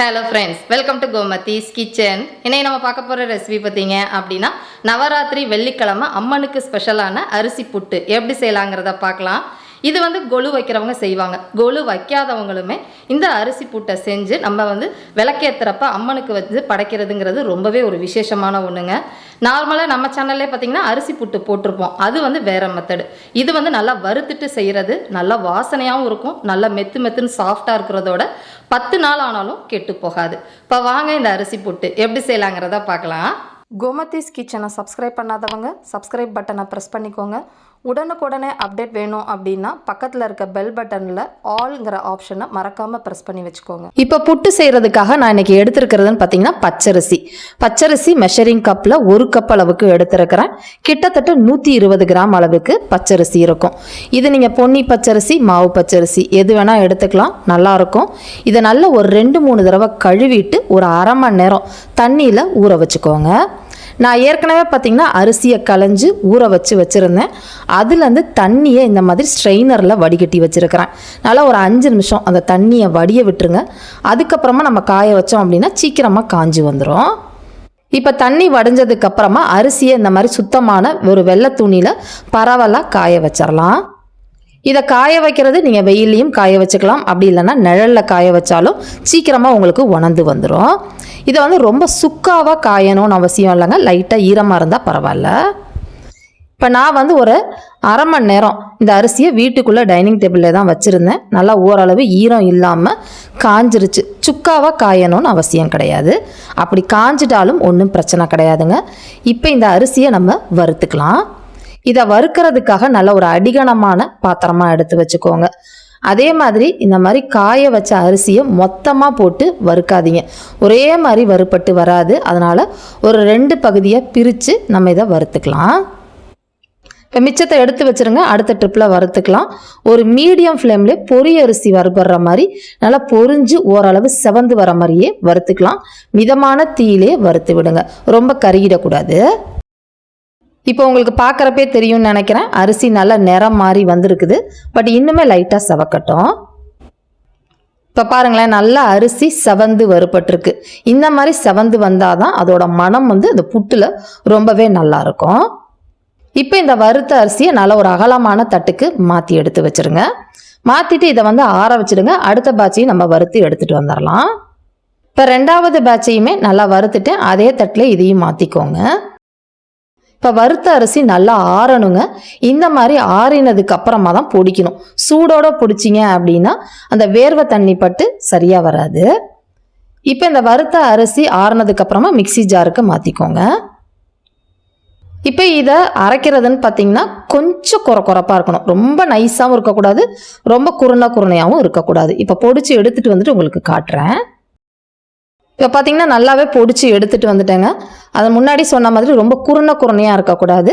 Hello friends welcome to Gomathi's kitchen இன்னைக்கு நம்ம பார்க்க போகிற ரெசிபி பார்த்தீங்க அப்படின்னா நவராத்திரி வெள்ளிக்கிழமை அம்மனுக்கு ஸ்பெஷலான அரிசி புட்டு. எப்படி செய்யலாங்கிறத பார்க்கலாம். இது வந்து கொலு வைக்கிறவங்க செய்வாங்க. கொலு வைக்காதவங்களுமே இந்த அரிசி புட்டை செஞ்சு நம்ம வந்து விளக்கேற்றுறப்ப அம்மனுக்கு வந்து படைக்கிறதுங்கிறது ரொம்பவே ஒரு விசேஷமான ஒன்றுங்க நார்மலாக நம்ம சேனல்லே பார்த்தீங்கன்னா அரிசி புட்டு போட்டிருப்போம். அது வந்து வேற மெத்தடு இது வந்து நல்லா வறுத்துட்டு செய்கிறது நல்லா வாசனையாகவும் இருக்கும் நல்லா மெத்து மெத்துன்னு சாஃப்டாக இருக்கிறதோட பத்து நாள் ஆனாலும் கெட்டு போகாது. இப்போ வாங்க இந்த அரிசி புட்டு எப்படி செய்யலாங்கிறத பார்க்கலாம் கோமதிஸ் கிச்சனை சப்ஸ்கிரைப் பண்ணாதவங்க சப்ஸ்கிரைப் பட்டனை ப்ரெஸ் பண்ணிக்கோங்க. உடனுக்குடனே அப்டேட் வேணும் அப்படின்னா பக்கத்தில் இருக்க பெல் பட்டனில் ஆல்ங்கிற ஆப்ஷனை மறக்காமல் ப்ரெஸ் பண்ணி வச்சுக்கோங்க. இப்போ புட்டு செய்கிறதுக்காக நான் இன்றைக்கி எடுத்திருக்கிறதுன்னு பார்த்தீங்கன்னா பச்சரிசி. பச்சரிசி மெஷரிங் கப்பில் ஒரு கப் அளவுக்கு எடுத்துருக்கிறேன். கிட்டத்தட்ட நூற்றி இருபது கிராம் அளவுக்கு பச்சரிசி இருக்கும். இது நீங்கள் பொன்னி பச்சரிசி மாவு பச்சரிசி எது வேணால் எடுத்துக்கலாம் நல்லாயிருக்கும் இதை நல்லா ஒரு ரெண்டு மூணு தடவை கழுவிட்டு ஒரு அரை மணி நேரம் தண்ணியில் ஊற வச்சுக்கோங்க. நான் ஏற்கனவே பார்த்தீங்கன்னா அரிசியை களைஞ்சு ஊற வச்சு வச்சுருந்தேன். அதுலேருந்து தண்ணியை இந்த மாதிரி ஸ்ட்ரெயினரில் வடிகட்டி வச்சுருக்கிறேன். நல்லா ஒரு அஞ்சு நிமிஷம் அந்த தண்ணியை வடிய விட்டுருங்க. அதுக்கப்புறமா நம்ம காய வச்சோம் அப்படின்னா சீக்கிரமாக காஞ்சி வந்துடும் இப்போ தண்ணி வடிஞ்சதுக்கப்புறமா அரிசியை இந்த மாதிரி சுத்தமான ஒரு வெள்ளை துணியில் பரவலாக காய வச்சிடலாம் இதை காய வைக்கிறது நீங்கள் வெயிலையும் காய வச்சுக்கலாம். அப்படி இல்லைன்னா நிழலில் காய வச்சாலும் சீக்கிரமாக உங்களுக்கு உணர்ந்து வந்துடும் இதை வந்து ரொம்ப சுக்காவாக காயணும்னு அவசியம் இல்லைங்க. லைட்டாக ஈரமாக இருந்தால் பரவாயில்ல. இப்போ நான் வந்து ஒரு அரை மணி நேரம் இந்த அரிசியை வீட்டுக்குள்ளே டைனிங் டேபிளில் தான் வச்சுருந்தேன். நல்லா ஓரளவு ஈரம் இல்லாமல் காஞ்சிருச்சு. சுக்காவாக காயணும்னு அவசியம் கிடையாது. அப்படி காஞ்சிட்டாலும் ஒன்றும் பிரச்சனை கிடையாதுங்க. இப்போ இந்த அரிசியை நம்ம வறுத்துக்கலாம். இதை வறுக்கிறதுக்காக நல்ல ஒரு அடிகனமான பாத்திரமாக எடுத்து வச்சுக்கோங்க. அதே மாதிரி இந்த மாதிரி காய வச்ச அரிசியை மொத்தமாக போட்டு வறுக்காதீங்க. ஒரே மாதிரி வறுப்பட்டு வராது. அதனால் ஒரு ரெண்டு பகுதியாக பிரித்து நம்ம இதை வறுத்துக்கலாம். இப்போ மிச்சத்தை எடுத்து வச்சிருங்க. அடுத்த ட்ரிப்பில் வறுத்துக்கலாம். ஒரு மீடியம் ஃப்ளேம்லே பொரிய அரிசி வறுபடுற மாதிரி நல்லா பொரிஞ்சு ஓரளவு செவந்து வர மாதிரியே வறுத்துக்கலாம். மிதமான தீயிலே வறுத்து விடுங்க. ரொம்ப கருகிடக்கூடாது. இப்போ உங்களுக்கு பார்க்குறப்பே தெரியும்னு நினைக்கிறேன். அரிசி நல்லா நிறம் மாறி வந்திருக்குது. பட் இன்னுமே லைட்டாக செவக்கட்டும். இப்போ பாருங்களேன் நல்லா அரிசி செவந்து வறுபட்டிருக்கு. இந்த மாதிரி செவந்து வந்தால் தான் அதோட மனம் வந்து அந்த புட்டில் ரொம்பவே நல்லா இருக்கும். இப்போ இந்த வறுத்த அரிசியை நல்லா ஒரு அகலமான தட்டுக்கு மாற்றி எடுத்து வச்சுருங்க. மாற்றிட்டு இதை வந்து ஆற வச்சிடுங்க. அடுத்த பேட்சையும் நம்ம வறுத்து எடுத்துகிட்டு வந்துடலாம். இப்போ ரெண்டாவது பேட்சையுமே நல்லா வறுத்துட்டு அதே தட்டில் இதையும் மாற்றிக்கோங்க இப்போ வறுத்த அரிசி நல்லா ஆறணுங்க. இந்த மாதிரி ஆறினதுக்கு அப்புறமா தான் பொடிக்கணும். சூடோட பிடிச்சிங்க அப்படின்னா அந்த வேர்வை தண்ணி பட்டு சரியாக வராது. இப்போ இந்த வறுத்த அரிசி ஆறினதுக்கு அப்புறமா மிக்ஸி ஜாருக்கு மாற்றிக்கோங்க இப்போ இதை அரைக்கிறதுன்னு பார்த்தீங்கன்னா கொஞ்சம் குறை குறைப்பாக இருக்கணும். ரொம்ப நைஸாகவும் இருக்கக்கூடாது. ரொம்ப குருணா குருணையாகவும் இருக்கக்கூடாது. இப்போ பொடிச்சு எடுத்துகிட்டு வந்துட்டு உங்களுக்கு காட்டுறேன். இப்போ பார்த்தீங்கன்னா நல்லாவே பொடிச்சு எடுத்துட்டு வந்துட்டேங்க. அதை முன்னாடி சொன்ன மாதிரி ரொம்ப குருணை குருணையாக இருக்கக்கூடாது.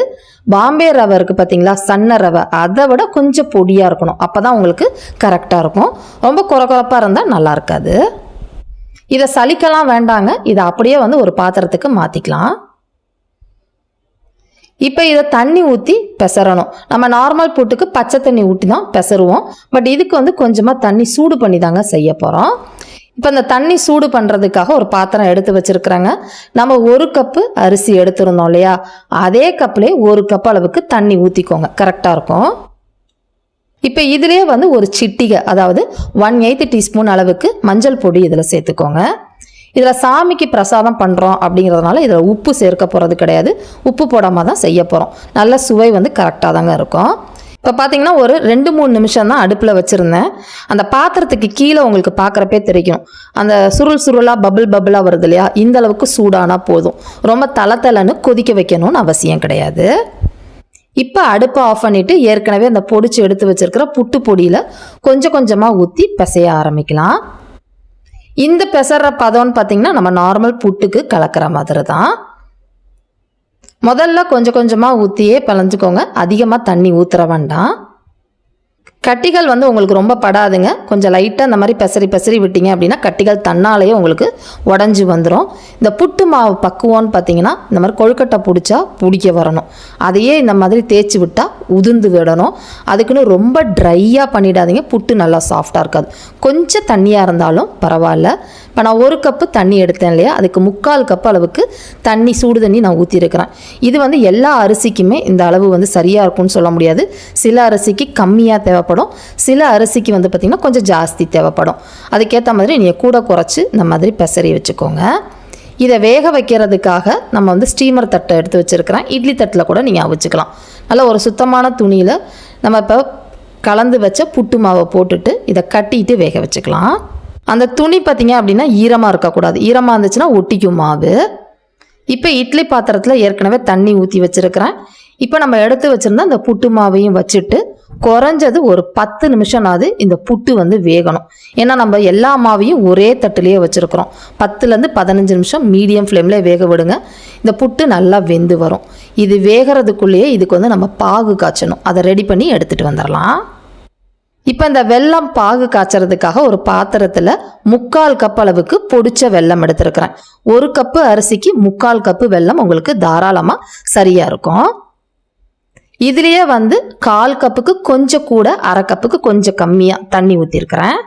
பாம்பே ரவை இருக்குது பார்த்தீங்களா சன்ன ரவை. அதை விட கொஞ்சம் பொடியாக இருக்கணும். அப்போ தான் உங்களுக்கு கரெக்டாக இருக்கும். ரொம்ப குறக்குறப்பாக இருந்தால் நல்லா இருக்காது. இதை சலிக்கலாம் வேண்டாங்க. இதை அப்படியே வந்து ஒரு பாத்திரத்துக்கு மாற்றிக்கலாம் இப்போ இதை தண்ணி ஊற்றி பெசரணும். நம்ம நார்மல் புட்டுக்கு பச்சை தண்ணி ஊற்றி தான் பெசருவோம். பட் இதுக்கு வந்து கொஞ்சமாக தண்ணி சூடு பண்ணி தாங்க செய்ய போகிறோம் இப்போ இந்த தண்ணி சூடு பண்ணுறதுக்காக ஒரு பாத்திரம் எடுத்து வச்சுருக்குறாங்க. நம்ம ஒரு கப்பு அரிசி எடுத்துருந்தோம் இல்லையா? அதே கப்லேயே ஒரு கப் அளவுக்கு தண்ணி ஊற்றிக்கோங்க கரெக்டாக இருக்கும். இப்போ இதிலே வந்து ஒரு சிட்டிகை அதாவது ஒன் எயித்து டீஸ்பூன் அளவுக்கு மஞ்சள் பொடி இதில் சேர்த்துக்கோங்க. இதில் சாமிக்கு பிரசாதம் பண்ணுறோம் அப்படிங்கிறதுனால இதில் உப்பு சேர்க்க போகிறது கிடையாது. உப்பு போடாமல் தான் செய்ய போகிறோம் நல்ல சுவை வந்து கரெக்டாக தாங்க இருக்கும். இப்போ பார்த்தீங்கன்னா ஒரு ரெண்டு மூணு நிமிஷம் தான் அடுப்பில் வச்சுருந்தேன். அந்த பாத்திரத்துக்கு கீழே உங்களுக்கு பார்க்குறப்பே தெரியும். அந்த சுருள் சுருளாக பபுள் பபுளாக வருது இல்லையா? இந்த அளவுக்கு சூடானா போதும். ரொம்ப தலை தலைன்னு கொதிக்க வைக்கணும்னு அவசியம் கிடையாது. இப்போ அடுப்பை ஆஃப் பண்ணிவிட்டு ஏற்கனவே அந்த பொடிச்சு எடுத்து வச்சுருக்கிற புட்டு பொடியில் கொஞ்சம் கொஞ்சமாக ஊற்றி பிசைய ஆரம்பிக்கலாம். இந்த பெசற பதம்னு பார்த்தீங்கன்னா நம்ம நார்மல் புட்டுக்கு கலக்கிற மாதிரி தான் முதல்ல கொஞ்சம் கொஞ்சமாக ஊற்றியே பிளஞ்சுக்கோங்க அதிகமாக தண்ணி ஊற்றுற வேண்டாம். கட்டிகள் வந்து உங்களுக்கு ரொம்ப படாதுங்க. கொஞ்சம் லைட்டாக இந்த மாதிரி பெசரி பெசரி விட்டீங்க அப்படின்னா கட்டிகள் தன்னாலேயே உங்களுக்கு உடஞ்சி வந்துடும் இந்த புட்டு மாவு பக்குவம்னு பார்த்தீங்கன்னா இந்த மாதிரி கொழுக்கட்டை பிடிச்சா பிடிக்க வரணும். அதையே இந்த மாதிரி தேய்ச்சி விட்டால் உதிர்ந்து விடணும். அதுக்குன்னு ரொம்ப ட்ரையாக பண்ணிடாதீங்க. புட்டு நல்லா சாஃப்டாக இருக்காது. கொஞ்சம் தண்ணியாக இருந்தாலும் பரவாயில்ல. இப்போ நான் ஒரு கப்பு தண்ணி எடுத்தேன் இல்லையா? அதுக்கு முக்கால் கப் அளவுக்கு தண்ணி சூடு தண்ணி நான் ஊற்றிருக்கிறேன் இது வந்து எல்லா அரிசிக்குமே இந்த அளவு வந்து சரியாக இருக்கும்னு சொல்ல முடியாது. சில அரிசிக்கு கம்மியாக தேவைப்படும். சில அரிசிக்கு வந்து பார்த்திங்கன்னா கொஞ்சம் ஜாஸ்தி தேவைப்படும். அதுக்கேற்ற மாதிரி நீங்கள் கூட குறைச்சி இந்த மாதிரி பெசரி வச்சுக்கோங்க. இதை வேக வைக்கிறதுக்காக நம்ம வந்து ஸ்டீமர் தட்டை எடுத்து வச்சுருக்கிறேன் இட்லி தட்டில் கூட நீங்கள் அவிச்சுக்கலாம். நல்லா ஒரு சுத்தமான துணியில் நம்ம இப்போ கலந்து வச்ச புட்டு மாவை போட்டுட்டு இதை கட்டிட்டு வேக வச்சுக்கலாம். அந்த துணி பார்த்தீங்க அப்படின்னா ஈரமாக இருக்கக்கூடாது. ஈரமாக இருந்துச்சுன்னா ஒட்டிக்கும் மாவு. இப்போ இட்லி பாத்திரத்தில் ஏற்கனவே தண்ணி ஊற்றி வச்சுருக்கிறேன். இப்போ நம்ம எடுத்து வச்சுருந்தா அந்த புட்டு மாவையும் வச்சுட்டு குறைஞ்சது ஒரு பத்து நிமிஷம்னாவது இந்த புட்டு வந்து வேகணும். ஏன்னா நம்ம எல்லா மாவையும் ஒரே தட்டுலேயே வச்சுருக்குறோம். பத்துலேருந்து பதினஞ்சு நிமிஷம் மீடியம் ஃப்ளேமில் வேக விடுங்க. இந்த புட்டு நல்லா வெந்து வரும். இது வேகிறதுக்குள்ளேயே இதுக்கு வந்து நம்ம பாகு காய்ச்சணும். அதை ரெடி பண்ணி எடுத்துகிட்டு வந்துடலாம். இப்போ இந்த வெல்லம் பாகு காய்ச்சறதுக்காக ஒரு பாத்திரத்தில் முக்கால் கப் அளவுக்கு பொடிச்ச வெல்லம் எடுத்திருக்கிறேன். ஒரு கப்பு அரிசிக்கு முக்கால் கப்பு வெல்லம் உங்களுக்கு தாராளமாக சரியாக இருக்கும். இதுலேயே வந்து கால் கப்புக்கு கொஞ்சம் கூட அரை கப்புக்கு கொஞ்சம் கம்மியாக தண்ணி ஊற்றிருக்கிறேன்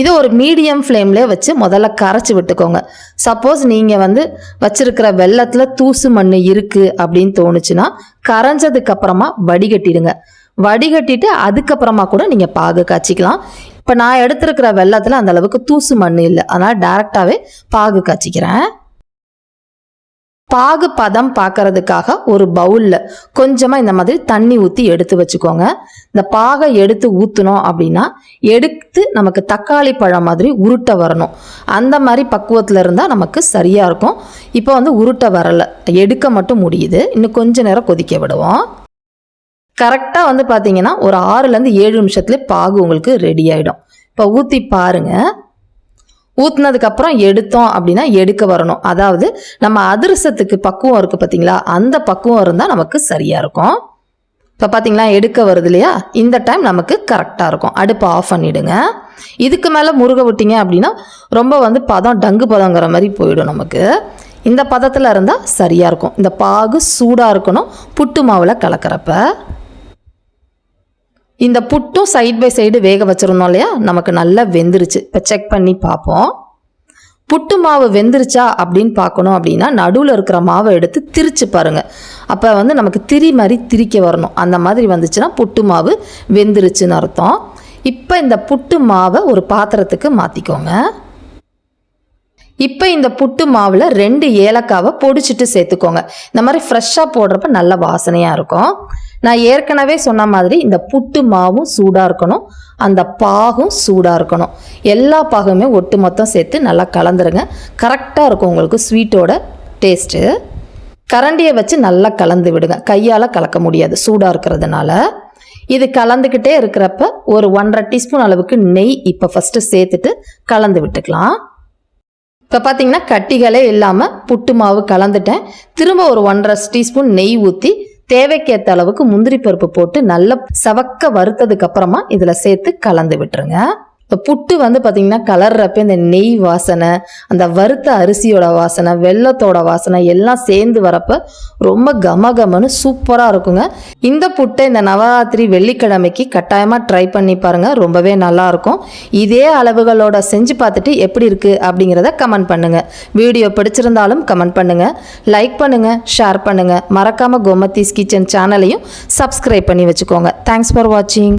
இது ஒரு மீடியம் ஃப்ளேம்லே வச்சு முதல்ல கரைச்சி விட்டுக்கோங்க. சப்போஸ் நீங்கள் வந்து வச்சிருக்கிற வெள்ளத்தில் தூசு மண் இருக்குது அப்படின்னு தோணுச்சுன்னா கரைஞ்சதுக்கு அப்புறமா வடிகட்டிடுங்க. வடிகட்டிட்டு அதுக்கப்புறமா கூட நீங்கள் பாகு காய்ச்சிக்கலாம். இப்போ நான் எடுத்திருக்கிற வெள்ளத்தில் அந்த அளவுக்கு தூசு மண் இல்லை. அதனால் டேரெக்டாகவே பாகு காய்ச்சிக்கிறேன். பாகு பதம் பார்க்கறதுக்காக ஒரு பவுலில் கொஞ்சமாக இந்த மாதிரி தண்ணி ஊற்றி எடுத்து வச்சுக்கோங்க. இந்த பாகை எடுத்து ஊற்றணும் அப்படின்னா எடுத்து நமக்கு தக்காளி பழம் மாதிரி உருட்ட வரணும். அந்த மாதிரி பக்குவத்தில் இருந்தால் நமக்கு சரியாக இருக்கும். இப்போ வந்து உருட்ட வரலை. எடுக்க மட்டும் முடியுது. இன்னும் கொஞ்ச நேரம் கொதிக்க விடுவோம். கரெக்டாக வந்து பார்த்தீங்கன்னா ஒரு ஆறுலேருந்து ஏழு நிமிஷத்துலேயே பாகு உங்களுக்கு ரெடி ஆகிடும் இப்போ ஊற்றி பாருங்கள் ஊற்றுனதுக்கப்புறம் எடுத்தோம் அப்படின்னா எடுக்க வரணும். அதாவது நம்ம அதிரசத்துக்கு பக்குவம் இருக்குது பார்த்தீங்களா அந்த பக்குவம் இருந்தால் நமக்கு சரியாக இருக்கும். இப்போ பார்த்தீங்களா எடுக்க வருது இல்லையா? இந்த டைம் நமக்கு கரெக்டாக இருக்கும். அடுப்பை ஆஃப் பண்ணிவிடுங்க இதுக்கு மேலே முருக விட்டீங்க அப்படின்னா ரொம்ப வந்து பதம் டங்கு பதங்கிற மாதிரி போயிடும் நமக்கு. இந்த பதத்தில் இருந்தால் சரியாக இருக்கும். இந்த பாகு சூடாக இருக்கணும். புட்டு மாவில் கலக்கிறப்ப. இந்த புட்டும் சைட் பை சைடு வேக வச்சிருந்தோம் இல்லையா? நமக்கு நல்லா வெந்துருச்சு. இப்போ செக் பண்ணி பார்ப்போம். புட்டு மாவு வெந்துருச்சா அப்படின்னு பார்க்கணும் அப்படின்னா நடுவில் இருக்கிற மாவை எடுத்து திரிச்சு பாருங்கள் அப்போ வந்து நமக்கு திரி மாதிரி திரிக்க வரணும். அந்த மாதிரி வந்துச்சுன்னா புட்டு மாவு வெந்துருச்சுன்னு அர்த்தம். இப்போ இந்த புட்டு மாவை ஒரு பாத்திரத்துக்கு மாற்றிக்கோங்க இப்போ இந்த புட்டு மாவில் ரெண்டு ஏலக்காவை பொடிச்சிட்டு சேர்த்துக்கோங்க. இந்த மாதிரி ஃப்ரெஷ்ஷாக போடுறப்ப நல்ல வாசனையாக இருக்கும். நான் ஏற்கனவே சொன்ன மாதிரி இந்த புட்டு மாவும் சூடாக இருக்கணும். அந்த பாகும் சூடாக இருக்கணும். எல்லா பாகுமே ஒட்டு மொத்தம் சேர்த்து நல்லா கலந்துருங்க. கரெக்டாக இருக்கும் உங்களுக்கு ஸ்வீட்டோட டேஸ்ட்டு கரண்டியை வச்சு நல்லா கலந்து விடுங்க. கையால் கலக்க முடியாது. சூடாக இருக்கிறதுனால. இது கலந்துக்கிட்டே இருக்கிறப்ப ஒரு ஒன்றரை டீஸ்பூன் அளவுக்கு நெய் இப்போ ஃபஸ்ட்டு சேர்த்துட்டு கலந்து விட்டுக்கலாம். இப்போ பார்த்தீங்கன்னா கட்டிகளே இல்லாமல் புட்டு மாவு கலந்துட்டேன். திரும்ப ஒரு ஒன்றரை டீஸ்பூன் நெய் ஊற்றி தேவைக்கேற்ற அளவுக்கு முந்திரி பருப்பு போட்டு நல்லா சவக்க வறுத்ததுக்கு அப்புறமா இதில் சேர்த்து கலந்து விட்டுருங்க. இப்போ புட்டு வந்து பார்த்தீங்கன்னா கலர்றப்ப இந்த நெய் வாசனை அந்த வறுத்த அரிசியோட வாசனை வெள்ளத்தோட வாசனை எல்லாம் சேர்ந்து வரப்ப ரொம்ப கம கமன்னு சூப்பராக இருக்குங்க. இந்த புட்டை இந்த நவராத்திரி வெள்ளிக்கிழமைக்கு கட்டாயமாக ட்ரை பண்ணி பாருங்கள் ரொம்பவே நல்லா இருக்கும். இதே அளவுகளோட செஞ்சு பார்த்துட்டு எப்படி இருக்குது அப்படிங்கிறத கமெண்ட் பண்ணுங்கள் வீடியோ பிடிச்சிருந்தாலும் கமெண்ட் பண்ணுங்கள் லைக் பண்ணுங்கள் ஷேர் பண்ணுங்கள் மறக்காமல் கோமத்தீஸ் கிச்சன் சேனலையும் சப்ஸ்கிரைப் பண்ணி வச்சுக்கோங்க. தேங்க்ஸ் ஃபார் வாட்சிங்